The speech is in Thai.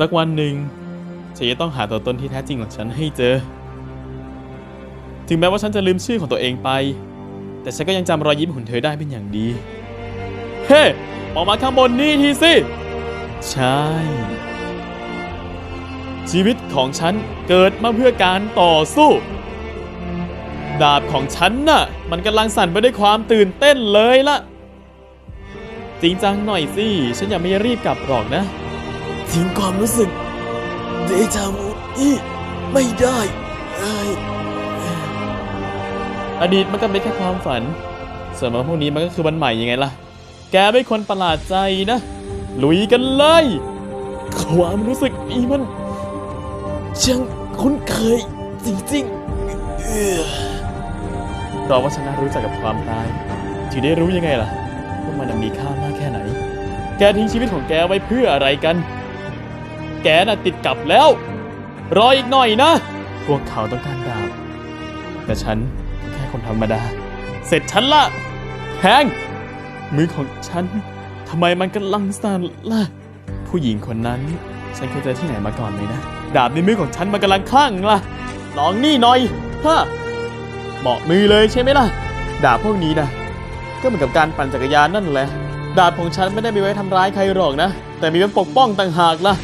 สักวันหนึ่งฉันจะต้องหาตัวตนที่แท้จริงของฉันให้เจอ ถึงแม้ว่าฉันจะลืมชื่อของตัวเองไป แต่ฉันก็ยังจำรอยยิ้มของเธอได้เป็นอย่างดี เฮ้ ออกมาข้างบนนี่ทีสิ ใช่ ชีวิตของฉันเกิดมาเพื่อการต่อสู้ ดาบของฉันน่ะ มันกำลังสั่นไปด้วยความตื่นเต้นเลยล่ะ จริงจังหน่อยสิ ฉันยังไม่รีบกลับหรอกนะ ทิ้งความรู้สึก เดจาวูนี่ไม่ได้เอ้ยอดีตมันก็เป็นแค่ความฝัน ส่วนวันพวกนี้มันก็คือวันใหม่ยังไงล่ะ แกไม่คนประหลาดใจนะ ลุยกันเลย ความรู้สึกนี้มันช่างคุ้นเคยจริงๆเออเพราว่าฉันน่ารู้จักกับความตายถึงได้รู้ยังไงล่ะว่ามันมีค่ามากแค่ไหน แกทิ้งชีวิตของแกไว้เพื่ออะไรกัน แกน่ะติดกับแล้ว รออีกหน่อยนะ พวกเขาต้องการดาบ แต่ฉันแค่คนธรรมดา เสร็จฉันละแฮงมือของฉันทำไมมันกำลังสั่นล่ะ ผู้หญิงคนนั้น ฉันเคยเจอที่ไหนมาก่อนไหมนะ ดาบในมือของฉันมันกำลังคลั่งล่ะ ลองนี่หน่อยฮะเหมาะมือเลยใช่ไหมล่ะ ดาบพวกนี้นะก็เหมือนกับการปั่นจักรยานนั่นแหละ ดาบของฉันไม่ได้มีไว้ทำร้ายใครหรอกนะ แต่มีไว้ปกป้องต่างหากล่ะ